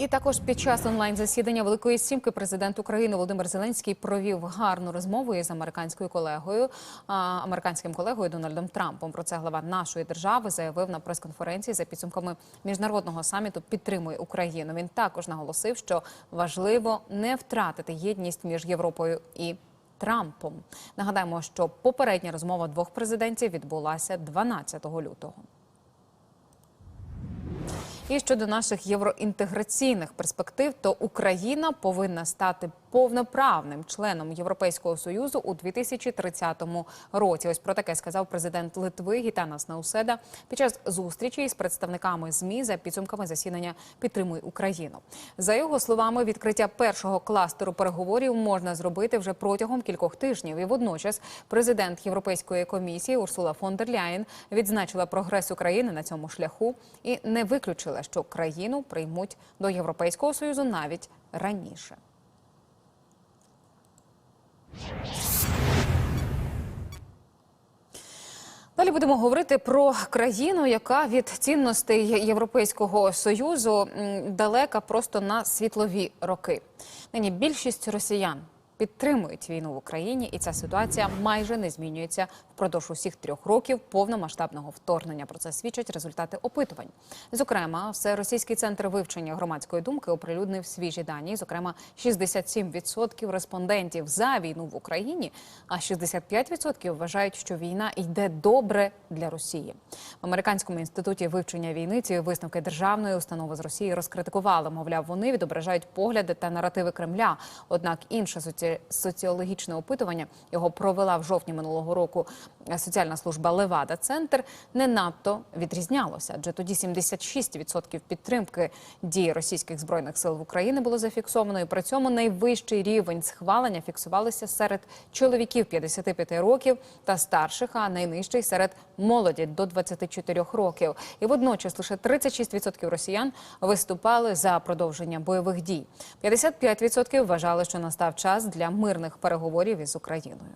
І також під час онлайн засідання Великої сімки президент України Володимир Зеленський провів гарну розмову із американською колегою, американським колегою Дональдом Трампом. Про це глава нашої держави заявив на прес-конференції за підсумками міжнародного саміту Підтримує Україну. Він також наголосив, що важливо не втратити єдність між Європою і Трампом. Нагадаємо, що попередня розмова двох президентів відбулася 12 лютого. І щодо наших євроінтеграційних перспектив, то Україна повинна стати повноправним членом Європейського союзу у 2030 році. Ось про таке сказав президент Литви Гітанас Науседа під час зустрічі з представниками змі за підсумками засідання Підтримуй Україну. За його словами, відкриття першого кластеру переговорів можна зробити вже протягом кількох тижнів. І водночас президент Європейської комісії Урсула фон дер Ляєн відзначила прогрес України на цьому шляху і не виключила, що країну приймуть до Європейського союзу навіть раніше. Далі будемо говорити про країну, яка від цінностей Європейського союзу далека просто на світлові роки. Нині більшість росіян підтримують війну в Україні, і ця ситуація майже не змінюється впродовж усіх трьох років повномасштабного вторгнення. Про це свідчать результати опитувань. Зокрема, все російський центр вивчення громадської думки оприлюднив свіжі дані. Зокрема, 67% респондентів за війну в Україні, а 65% вважають, що війна йде добре для Росії. В американському інституті вивчення війни ці висновки державної установи з Росії розкритикували. Мовляв, вони відображають погляди та наративи Кремля. Однак інше соці... соціологічне опитування його провела в жовтні минулого року соціальна служба Левада Центр не надто відрізнялося, адже тоді 76% підтримки дії російських збройних сил в Україні було зафіксовано. І при цьому найвищий рівень схвалення фіксувалися серед чоловіків 55 років та старших, а найнижчий серед молоді до 24 років. І водночас лише 36% росіян виступали за продовження бойових дій. 55% вважали, що настав час для мирних переговорів із Україною.